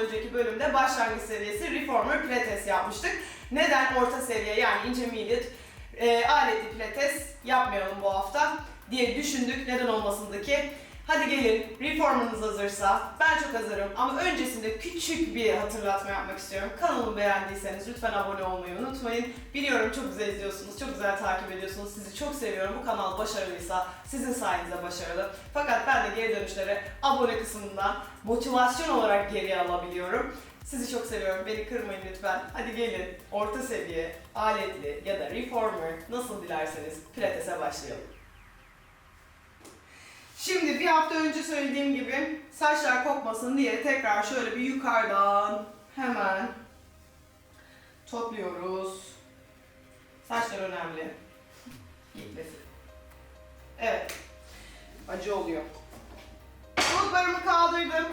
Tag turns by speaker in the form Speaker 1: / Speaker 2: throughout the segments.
Speaker 1: önceki bölümde başlangıç seviyesi Reformer Pilates yapmıştık. Neden orta seviye yani intermediate e, aletli Pilates yapmayalım bu hafta diye düşündük. Neden olmasın ki? Hadi gelin, reformer'ınız hazırsa, ben çok hazırım ama öncesinde küçük bir hatırlatma yapmak istiyorum. Kanalımı beğendiyseniz lütfen abone olmayı unutmayın. Biliyorum çok güzel izliyorsunuz, çok güzel takip ediyorsunuz. Sizi çok seviyorum. Bu kanal başarılıysa sizin sayenizde başarılı. Fakat ben de geri dönüşleri abone kısmından motivasyon olarak geri alabiliyorum. Sizi çok seviyorum. Beni kırmayın lütfen. Hadi gelin orta seviye, aletli ya da reformer nasıl dilerseniz pilatese başlayalım. Şimdi bir hafta önce söylediğim gibi saçlar kopmasın diye tekrar şöyle bir yukarıdan hemen topluyoruz. Saçlar önemli. Gitmesin. Evet. Acı oluyor. Bulutlarımı kaldırdım.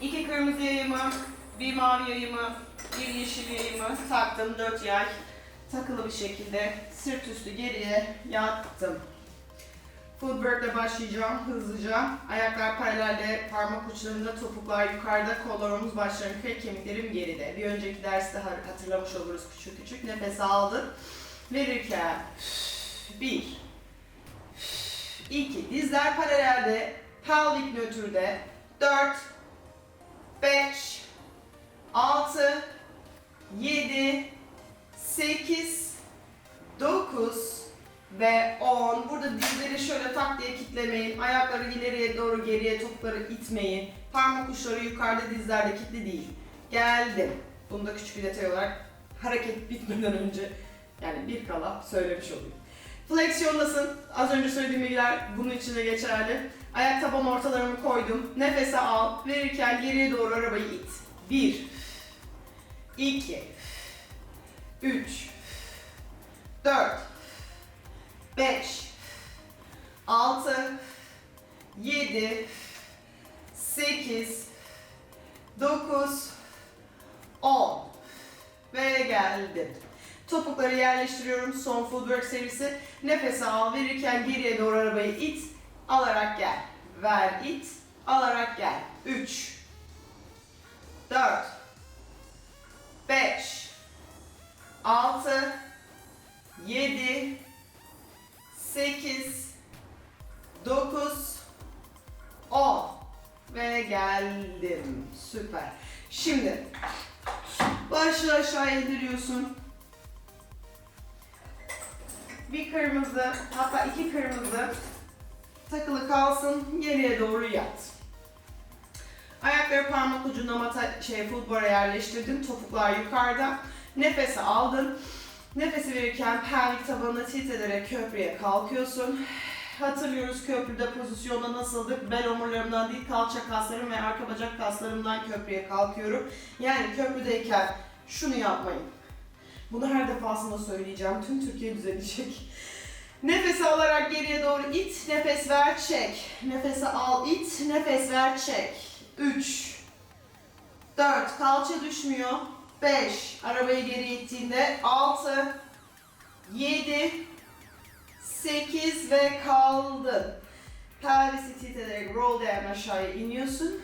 Speaker 1: İki kırmızı yayımı, bir mavi yayımı, bir yeşil yayımı taktım. Dört yay takılı bir şekilde sırt üstü geriye yattım. Footwork'le başlayacağım hızlıca. Ayaklar paralelde, parmak uçlarında, topuklar yukarıda, kollar omuz, başlarım, kırık kemiklerim geride. Bir önceki derste hatırlamış oluruz küçük küçük. Nefes aldık. Verirken bir, iki, dizler paralelde, pelvik nötrde, dört, beş, altı, yedi, sekiz, dokuz, ve 10. Burada dizleri şöyle tak diye kitlemeyin. Ayakları ileriye doğru geriye topları itmeyin. Parmak uçları yukarıda dizlerde kilitli değil. Geldim. Bunu da küçük bir detay olarak hareket bitmeden önce yani bir kala söylemiş olayım. Fleksiyondasın. Az önce söylediğim bilgiler bunun için de geçerli. Ayak taban ortalarımı koydum. Nefese al. Verirken geriye doğru arabayı it. 1 2 3 4 5 6 7 8 9 10 ve geldim. Topukları yerleştiriyorum. Son footwork serisi. Nefes al. Verirken geriye doğru arabayı it. Alarak gel. Ver it. Alarak gel. 3 şey, footboard'a yerleştirdin. Topuklar yukarıda. Nefesi aldın. Nefesi verirken pelvik tabanına tilt ederek köprüye kalkıyorsun. Hatırlıyoruz köprüde pozisyonda nasıldık? Bel omurlarımdan değil kalça kaslarım ve arka bacak kaslarımdan köprüye kalkıyorum. Yani köprüdeyken şunu yapmayın. Bunu her defasında söyleyeceğim. Tüm Türkiye düzelecek. Nefes alarak geriye doğru it. Nefes ver çek. Nefesi al it. Nefes ver çek. 3 4 kalça düşmüyor. 5 arabayı geri ittiğinde 6 7 8 ve kaldın. Pelvisi titreterek roll down aşağıya iniyorsun.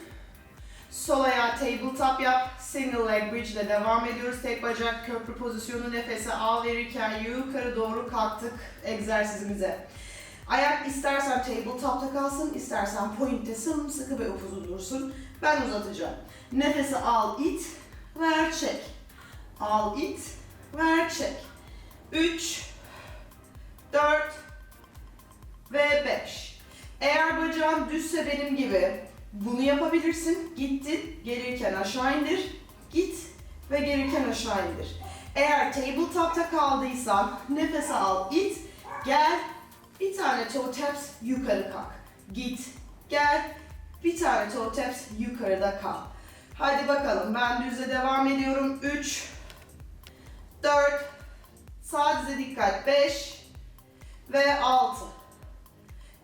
Speaker 1: Sol ayağı tabletop yap. Single leg bridge ile devam ediyoruz. Tek bacak köprü pozisyonu nefese al verirken yukarı doğru kalktık egzersizimize. Ayak istersen tabletop'ta kalsın, istersen point'te sımsıkı ve upuzun dursun. Ben uzatacağım. Nefesi al, it, ver, çek. Al, it, ver, çek. 3, 4 ve 5. Eğer bacağın düzse benim gibi bunu yapabilirsin. Gittin, gelirken aşağı indir. Git ve gelirken aşağı indir. Eğer tabletop'ta kaldıysan nefes al, it, gel, bir tane toe taps yukarı kalk. Git, gel, bir tane toe taps yukarıda kal. Hadi bakalım ben düze devam ediyorum. 3 4 Sağ dize dikkat. 5 ve 6.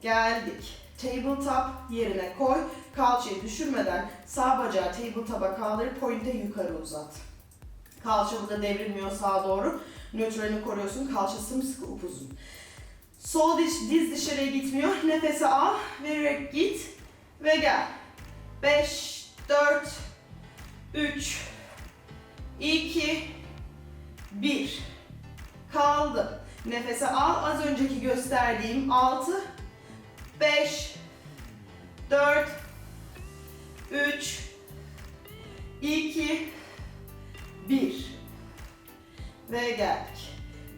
Speaker 1: Geldik. Tabletop yerine koy. Kalçayı düşürmeden sağ bacağı tabletop'a kaldır. Pointe yukarı uzat. Kalça burada devrilmiyor sağa doğru. Nötralini koruyorsun. Kalça sımsıkı upuzun. Sol diz, diz dışarıya gitmiyor. Nefesi al. Vererek git. Ve gel. 5, 4, 3, 2, 1. Kaldı. Nefese al. Az önceki gösterdiğim 6, 5, 4, 3, 2, 1. Ve geldik.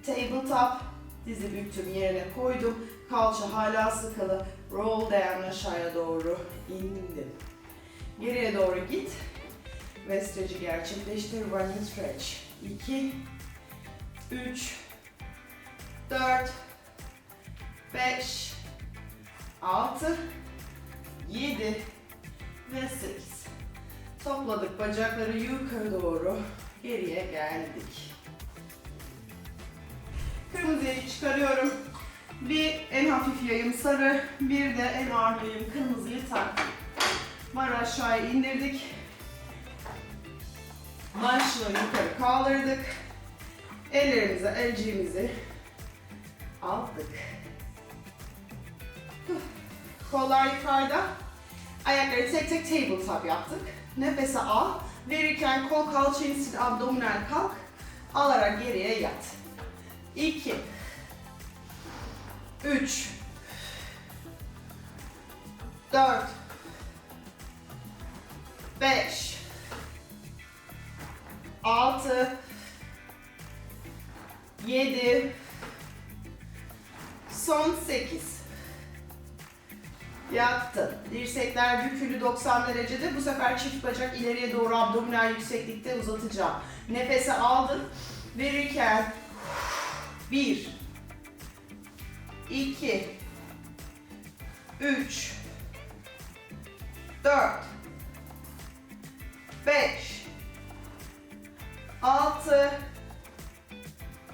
Speaker 1: Tabletop. Dizi büktüm yerine koydum. Kalça hala sıkılı. Roll down aşağıya doğru indim. Geriye doğru git. Ve stretch'i gerçekleştir. Running stretch. 2, 3, 4, 5, 6, 7 ve 8. Topladık bacakları yukarı doğru. Geriye geldik. Kırmızıyı çıkarıyorum. Bir en hafif yayım sarı, bir de en ağır yayım kırmızıyı taktım. Var aşağıya indirdik. Başlığı yukarı kaldırdık. Ellerimizi, elciğimizi aldık. Kollar yukarıda. Ayakları tek tek tabletop yaptık. Nefese al. Verirken kol kalça insin, abdominal kalk. Alarak geriye yat. 2 3 4 5 6 7 son 8 Yattın. Dirsekler bükülü 90 derecede. Bu sefer çift bacak ileriye doğru abdominal yükseklikte uzatacağım. Nefesi aldın. Verirken 1 2 3 4 5 6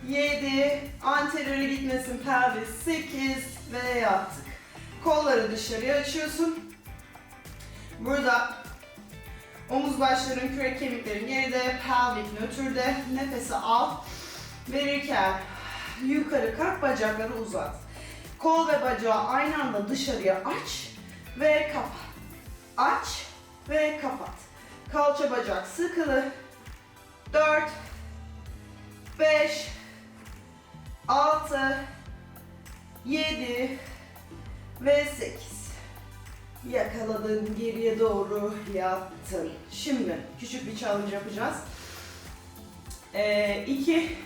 Speaker 1: 7 anteriori gitmesin pelvis 8 ve yattık. Kolları dışarıya açıyorsun. Burada omuz başların kürek kemiklerin geride, pelvik nötrde. Nefesi al. Verirken yukarı kalk, bacakları uzat. Kol ve bacağı aynı anda dışarıya aç ve kapat. Aç ve kapat. Kalça bacak sıkılı. 4 5 6 7 ve 8 Yakaladın, geriye doğru yattın. Şimdi küçük bir challenge yapacağız. Ee, iki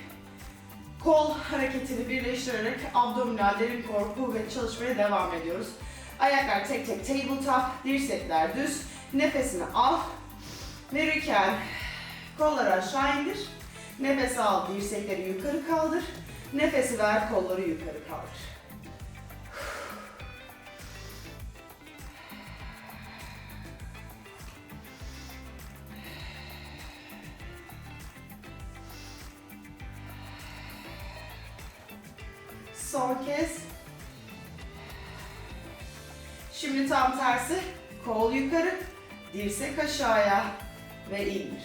Speaker 1: kol hareketini birleştirerek abdominal derin kor kuvvet çalışmaya devam ediyoruz. Ayaklar tek tek tabletop, dirsekler düz. Nefesini al. Verirken kolları aşağı indir. Nefes al, dirsekleri yukarı kaldır. Nefesi ver, kolları yukarı kaldır. Son kez. Şimdi tam tersi. Kol yukarı, dirsek aşağıya ve indir.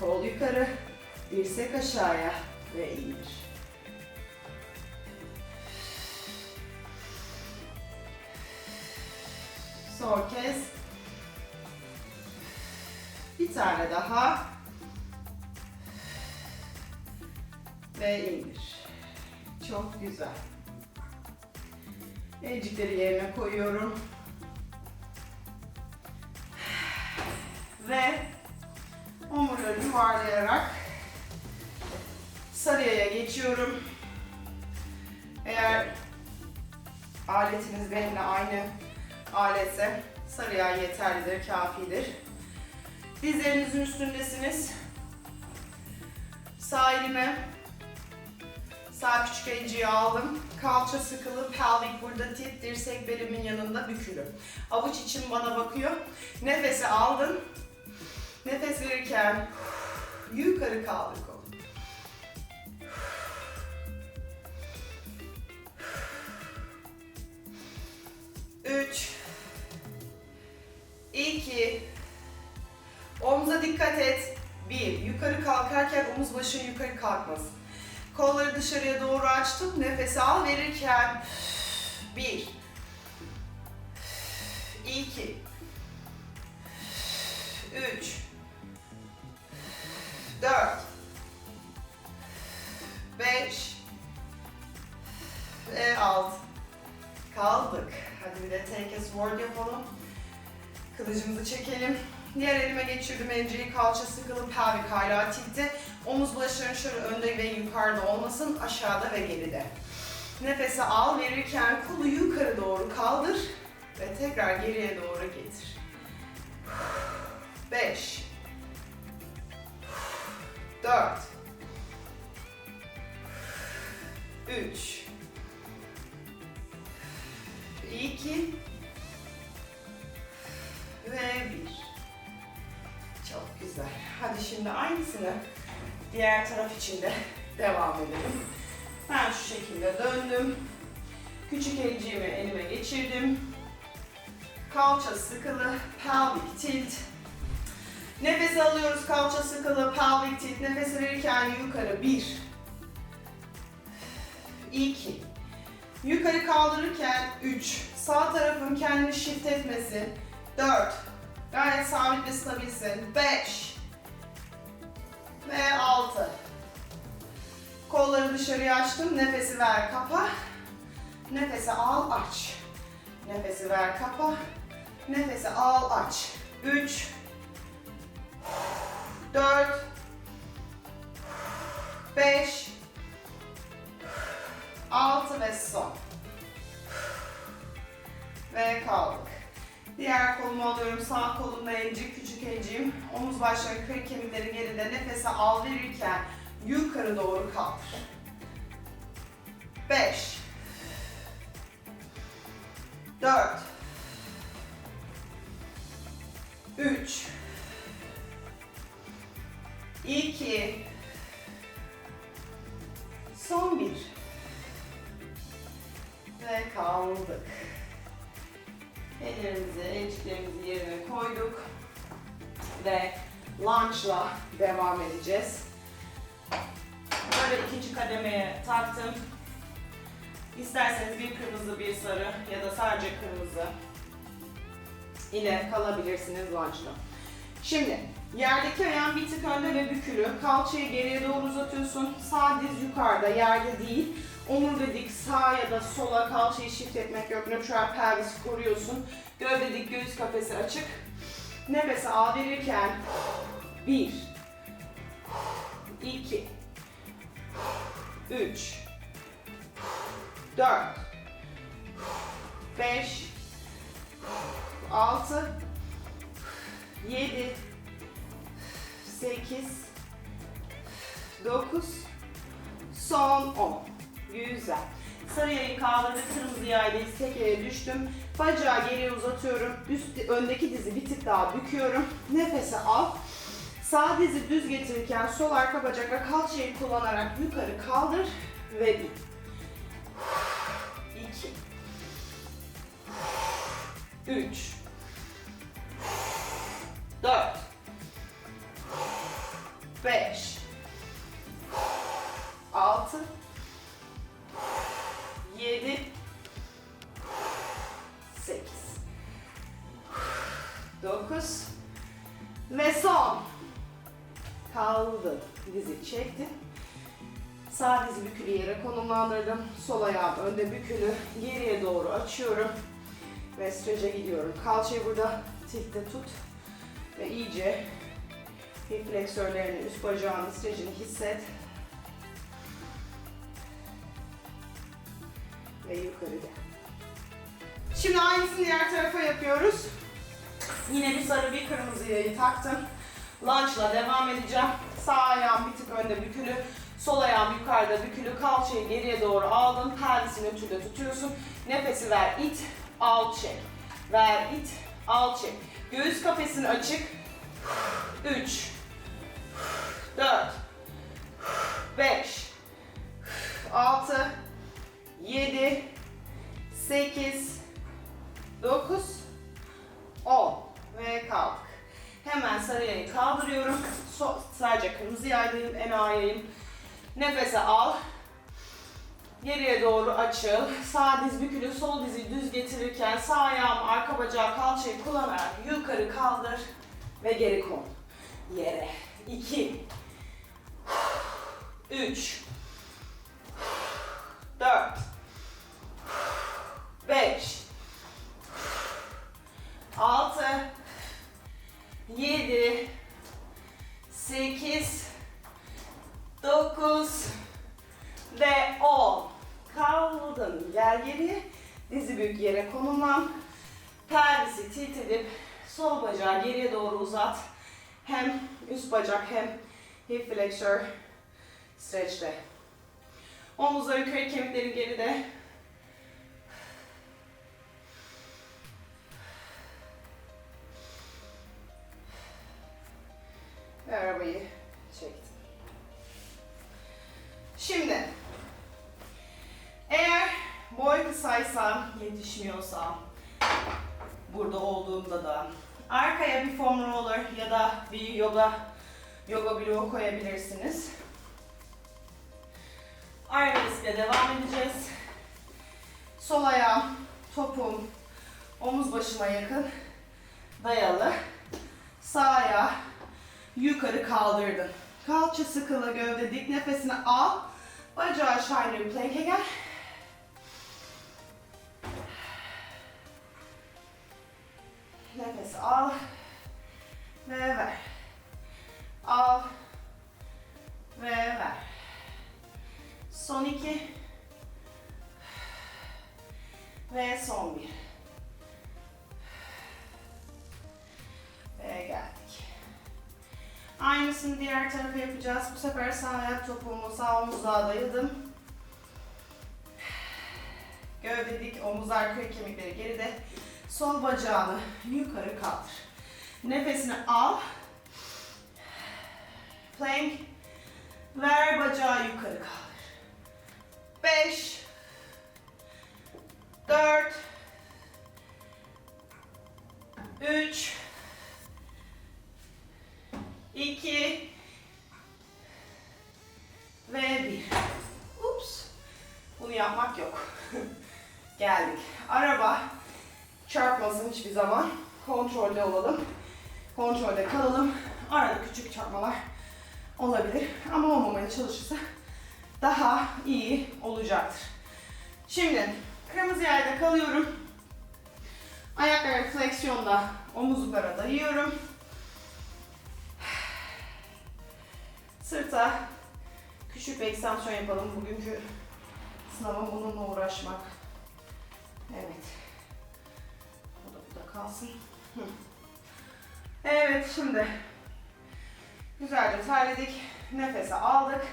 Speaker 1: Kol yukarı, dirsek aşağıya ve indir. Son kez. Bir tane daha. Ve indir. Çok güzel. Elcikleri yerine koyuyorum. Ve omurları yuvarlayarak sarıya geçiyorum. Eğer aletiniz benimle aynı aletse sarıya yeterlidir, kafidir. Dizlerinizin üstündesiniz. Sağ elime Sağ küçük elciyi aldım. Kalça sıkılı, pelvik burada tip, dirsek belimin yanında bükülü. Avuç için bana bakıyor. Nefesi aldın. Nefes verirken yukarı kaldır kolu. Üç, iki, omuza dikkat et. Bir, yukarı kalkarken omuz başın yukarı kalkmasın. Kolları dışarıya doğru açtım. Nefes al verirken bir, iki, 3 4 5 ve 6 kaldık. Hadi bir de take a sword yapalım. Kılıcımızı çekelim. Diğer elime geçirdim enceyi kalça sıkılı pelvik hala tilti. Omuz başların şöyle önde ve yukarıda olmasın aşağıda ve geride. Nefesi al verirken kolu yukarı doğru kaldır ve tekrar geriye doğru getir. 5 4 3 2 ve 1 Çok güzel. Hadi şimdi aynısını diğer taraf için de devam edelim. Ben şu şekilde döndüm. Küçük elciğimi elime geçirdim. Kalça sıkılı, pelvic tilt. Nefes alıyoruz, kalça sıkılı, pelvic tilt. Nefes verirken yukarı. Bir. iki. Yukarı kaldırırken üç. Sağ tarafın kendini shift etmesin. Dört. Gayet sabit ve stabilsin. Beş. Ve altı. Kolları dışarıya açtım. Nefesi ver, kapa. Nefesi al, aç. Nefesi ver, kapa. Nefesi al, aç. 3 4 5 6 ve son. Ve kaldık. Diğer kolumu alıyorum. Sağ kolumda elcik, küçük elciğim. Omuz başları, kırık kemikleri geride. Nefesi al verirken yukarı doğru kaldır. 5 4 3 2 Son bir. Ve kaldık. Ellerimizi, elciklerimizi yerine koyduk. Ve lunge'la devam edeceğiz. Böyle ikinci kademeye taktım. İsterseniz bir kırmızı, bir sarı ya da sadece kırmızı ile kalabilirsiniz lunge'la. Şimdi yerdeki ayağın bir tık önde ve bükülü. Kalçayı geriye doğru uzatıyorsun. Sağ diz yukarıda, yerde değil. Omurga dik sağa ya da sola kalçayı shift etmek yok. Neutral pelvis koruyorsun. Gövde dik, göğüs kafesi açık. Nefesi al verirken bir, iki, üç, dört, beş, altı, yedi, sekiz, dokuz, son on. Güzel. Sarı yayı kaldırdık, kırmızı yayla tek düştüm. Bacağı geriye uzatıyorum. Üst, öndeki dizi bir tık daha büküyorum. Nefesi al. Sağ dizi düz getirirken sol arka bacak ve kalçayı kullanarak yukarı kaldır ve bin. 2 3 9 ve son. Kaldı. Dizi çektim. Sağ dizi bükülü yere konumlandırdım. Sol ayağım önde bükülü. Geriye doğru açıyorum. Ve strece gidiyorum. Kalçayı burada tiltte tut. Ve iyice hip fleksörlerini, üst bacağının strecini hisset. Ve yukarı gel. Şimdi aynısını diğer tarafa yapıyoruz. Yine bir sarı bir kırmızı yayı taktım. Lunge'la devam edeceğim. Sağ ayağım bir tık önde bükülü. Sol ayağım yukarıda bükülü. Kalçayı geriye doğru aldın. Pelvisi nötrde tutuyorsun. Nefesi ver, it, al, çek. Ver, it, al, çek. Göğüs kafesini açık. 3 4 5 6 7 8 9 kaldırıyorum. So sadece kırmızı yaydayım, en ağır yayım. Nefese al. Geriye doğru açıl. Sağ diz bükülü, sol dizi düz getirirken sağ ayağım arka bacağı kalçayı kullanarak yukarı kaldır Ve geri kon. Yere. 2 3 büyük yere konumlan pelvisi tilt edip sol bacağı geriye doğru uzat. Hem üst bacak hem hip flexor stretch'te. Omuzları kürek kemikleri geride yetişmiyorsa burada olduğumda da arkaya bir foam roller ya da bir yoga yoga bloğu koyabilirsiniz. Aynı riskle devam edeceğiz. Sol ayağım, topum omuz başıma yakın dayalı. Sağ ayağı yukarı kaldırdın. Kalça sıkılı, gövde dik nefesini al. Bacağı aşağı plank'e gel. Nefes al ve ver. Al ve ver. Son iki ve son bir. Ve geldik. Aynısını diğer tarafa yapacağız. Bu sefer sağ ayak topuğumu sağ omuzluğa dayadım. Gövde dik, omuzlar kürek kemikleri geride. Sol bacağını yukarı kaldır. Nefesini al. Plank. Ver bacağı yukarı kaldır. 5 4 3 2 ve 1. Ups. Bunu yapmak yok. Geldik. Araba çarpmasın hiçbir zaman. Kontrolde olalım. Kontrolde kalalım. Arada küçük çarpmalar olabilir ama olmamaya çalışırsa daha iyi olacaktır. Şimdi kırmızı yerde kalıyorum. Ayakları fleksiyonda omuzlara dayıyorum. Sırta küçük bir ekstansiyon yapalım. Bugünkü sınavım bununla uğraşmak. Evet. Kalsın. Evet şimdi güzelce terledik. Nefesi aldık.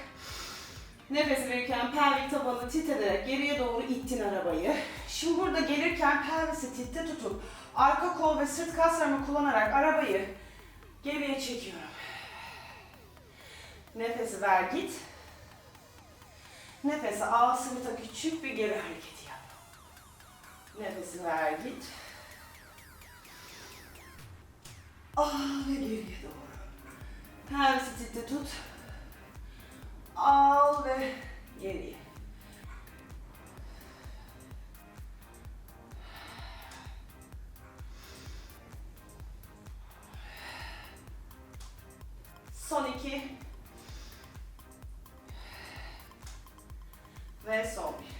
Speaker 1: Nefes verirken pelvik tabanını tilt ederek geriye doğru ittin arabayı. Şimdi burada gelirken pelvisi tiltte tutup arka kol ve sırt kaslarımı kullanarak arabayı geriye çekiyorum. Nefesi ver git. Nefesi al sırta küçük bir geri hareketi yap. Nefesi ver git. Al ve geriye doğru. Pelvisi tiltte tut. Al ve geriye. Son iki. Ve son bir.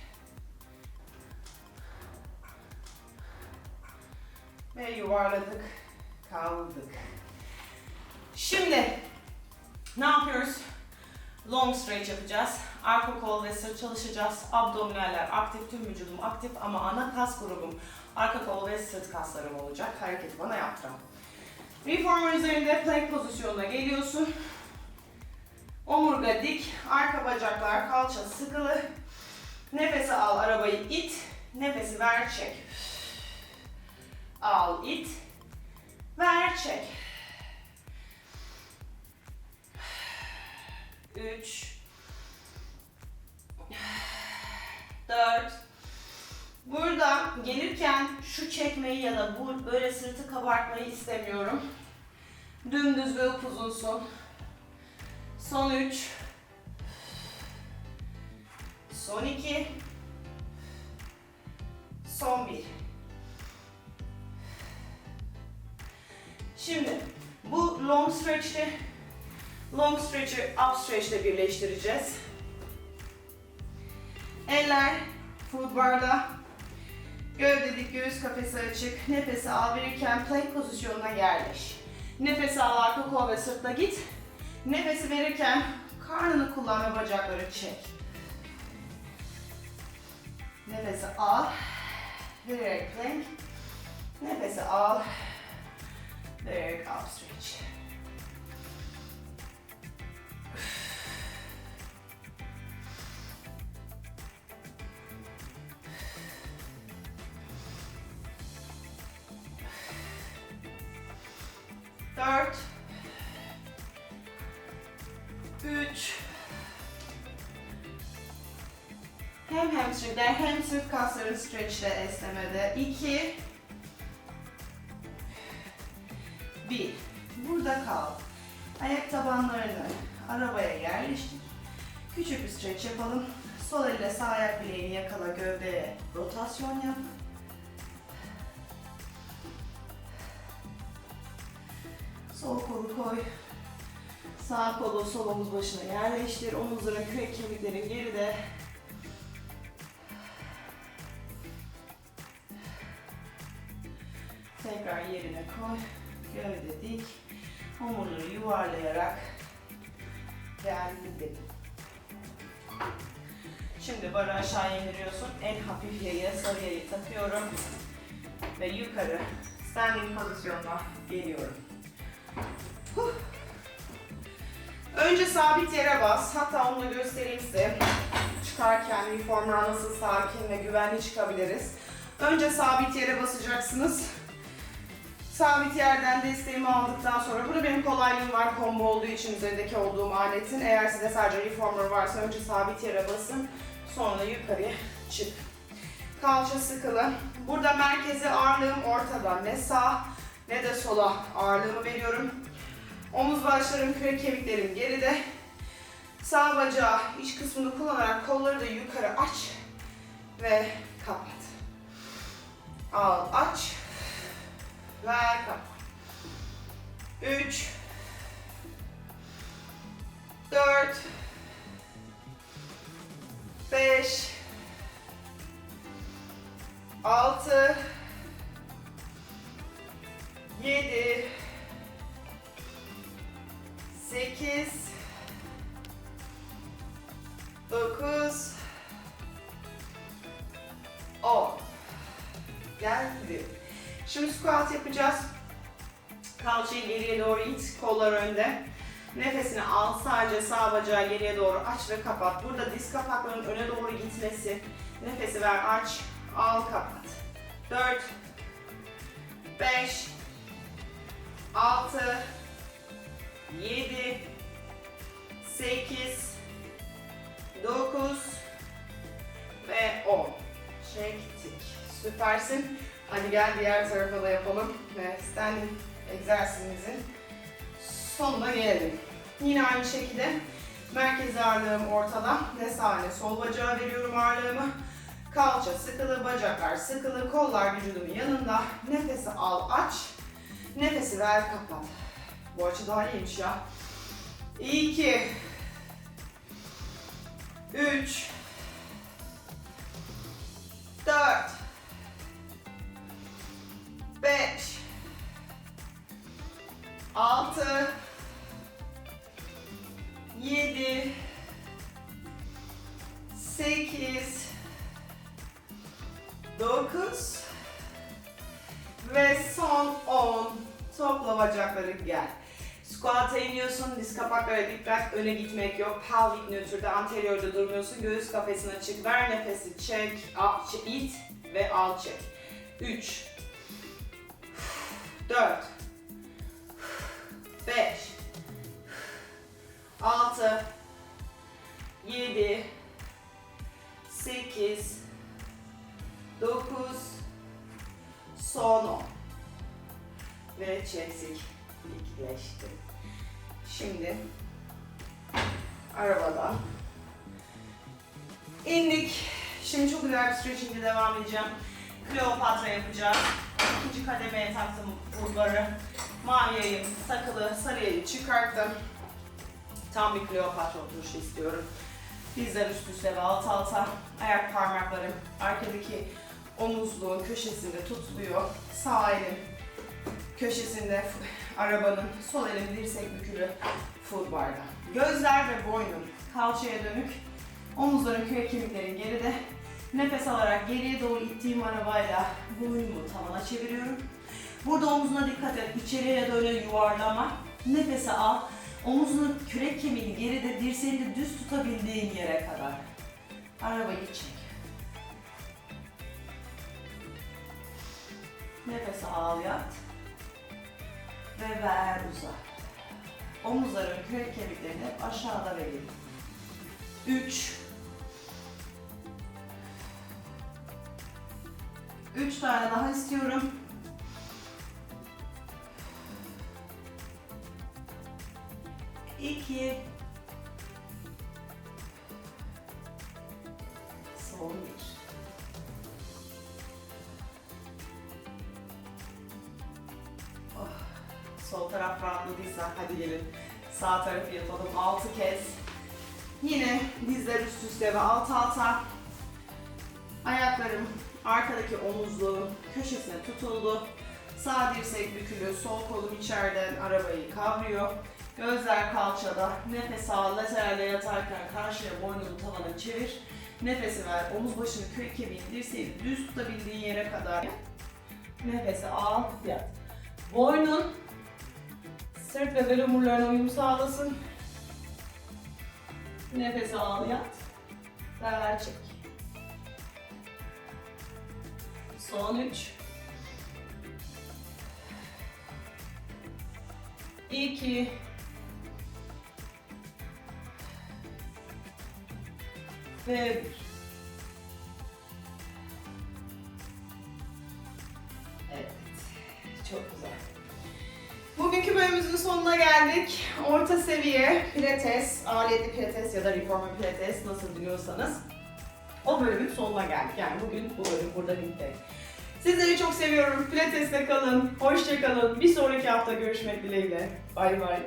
Speaker 1: Ve yuvarladık, kaldık. Şimdi ne yapıyoruz? Long stretch yapacağız. Arka kol ve sırt çalışacağız. Abdominaller aktif, tüm vücudum aktif ama ana kas grubum arka kol ve sırt kaslarım olacak. Hareketi bana yaptıran. Reformer üzerinde plank pozisyonuna geliyorsun. Omurga dik, arka bacaklar kalça sıkılı. Nefesi al, arabayı it. Nefesi ver, çek. Al, it. Ver, çek. 3 4 Burada gelirken şu çekmeyi ya da bu böyle sırtı kabartmayı istemiyorum. Dümdüz ve upuzunsun. Son 3 Son 2 Son 1 Şimdi bu long stretch'te long stretch'i up stretch'le birleştireceğiz. Eller foot bar'da. Gövde dik, göğüs kafesi açık. Nefesi al verirken plank pozisyonuna yerleş. Nefesi al arka kol ve sırtla git. Nefesi verirken karnını kullan ve bacakları çek. Nefesi al. Vererek plank. Nefesi al. Vererek up stretch. Dört. Üç. Hem hamstringler hem sırt kasları stretch'te esnemede. İki. Kal. Ayak tabanlarını arabaya yerleştir. Küçük bir stretch yapalım. Sol elle sağ ayak bileğini yakala gövdeye rotasyon yap. Sol kolu koy. Sağ kolu sol omuz başına yerleştir. Omuzların kürek kemiklerin geride. Tekrar yerine koy. Gövde dik. Omurları yuvarlayarak geldim. Şimdi barı aşağı indiriyorsun. En hafif yayı, sarı yayı takıyorum. Ve yukarı standing pozisyonuna geliyorum. Huh. Önce sabit yere bas. Hatta onu da göstereyim size. Çıkarken reformer nasıl sakin ve güvenli çıkabiliriz. Önce sabit yere basacaksınız. Sabit yerden desteğimi aldıktan sonra, burada benim kolaylığım var combo olduğu için üzerindeki olduğum aletin. Eğer sizde sadece reformer varsa önce sabit yere basın. Sonra yukarıya çık. Kalça sıkılı. Burada merkezi ağırlığım ortada. Ne sağ ne de sola ağırlığımı veriyorum. Omuz başlarım, kürek kemiklerim geride. Sağ bacağı iç kısmını kullanarak kolları da yukarı aç ve kapat. Al, aç ve kapat. 3 4 5 6 7 8 9 Şimdi squat yapacağız. Kalçayı geriye doğru it, kollar önde. Nefesini al, sadece sağ bacağı geriye doğru aç ve kapat. Burada diz kapaklarının öne doğru gitmesi. Nefesi ver, aç, al, kapat. 4 5 6 7 8 9 ve 10 çektik. Süpersin. Hadi gel diğer tarafa da yapalım ve standing egzersizimizin sonuna gelelim. Yine aynı şekilde merkez ağırlığım ortada. Ne sağ ne sol bacağa veriyorum ağırlığımı. Kalça sıkılı, bacaklar sıkılı, kollar vücudumun yanında. Nefesi al, aç. Nefesi ver, kapat. Bu açı daha iyiymiş ya. 2 3 4 5 6 7 8 9 ve son 10 topla bacakları gel. Squat'a iniyorsun, diz kapaklara dikkat, öne gitmek yok. Pelvic nötrde, anteriorda durmuyorsun. Göğüs kafesini açık, ver nefesi, çek, al, it ve al çek. 3 4 5 6 7 8 9 son 10 ve çeksik dikleşti. Şimdi arabadan indik. Şimdi çok güzel bir stretching'e devam edeceğim. Kleopatra yapacağız. İkinci kademeye taktım bulgarı. Mavi yayım takılı, sarı yayı çıkarttım. Tam bir Kleopatra oturuşu istiyorum. Dizler üst üste ve alt alta. Ayak parmaklarım arkadaki omuzluğun köşesinde tutuluyor. Sağ elim köşesinde arabanın, sol elim dirsek bükülü full barda. Gözler ve boynum kalçaya dönük. Omuzların kürek kemiklerin geride. Nefes alarak geriye doğru ittiğim arabayla boynumu tavana çeviriyorum. Burada omzuna dikkat et. İçeriye doğru yuvarlama. Nefesi al. Omuzunu kürek kemiğini geride, dirseğini düz tutabildiğin yere kadar. Arabayı çek. Nefes al yat. Ve ver uzat. Omuzların kürek kemiklerini aşağıda verelim. 3 3 tane daha istiyorum. İki. Son bir. Oh, Sol taraf rahatladıysa hadi gelin. Sağ tarafı yapalım 6 kez. Yine dizler üst üste ve alt alta. Ayaklarım arkadaki omuzluğun köşesine tutuldu. Sağ dirsek bükülü, sol kolum içeriden arabayı kavruyor. Gözler kalçada. Nefes al. Lateralle yatarken karşıya boynunu tavana çevir. Nefesi ver. Omuz başını kürek kemiğin dirseği düz tutabildiğin yere kadar. Nefesi al. Yat. Boynun sırt ve bel omurlarına uyum sağlasın. Nefes al yat. Ver çek. Son üç. İki. Ve bir. Evet. Çok güzel. Bugünkü bölümümüzün sonuna geldik. Orta seviye pilates, aletli pilates ya da reformer pilates nasıl biliyorsanız o bölümün sonuna geldik. Yani bugün bu bölüm burada bitti. Sizleri çok seviyorum. Pilates'te kalın. Hoşça kalın. Bir sonraki hafta görüşmek dileğiyle. Bay bay.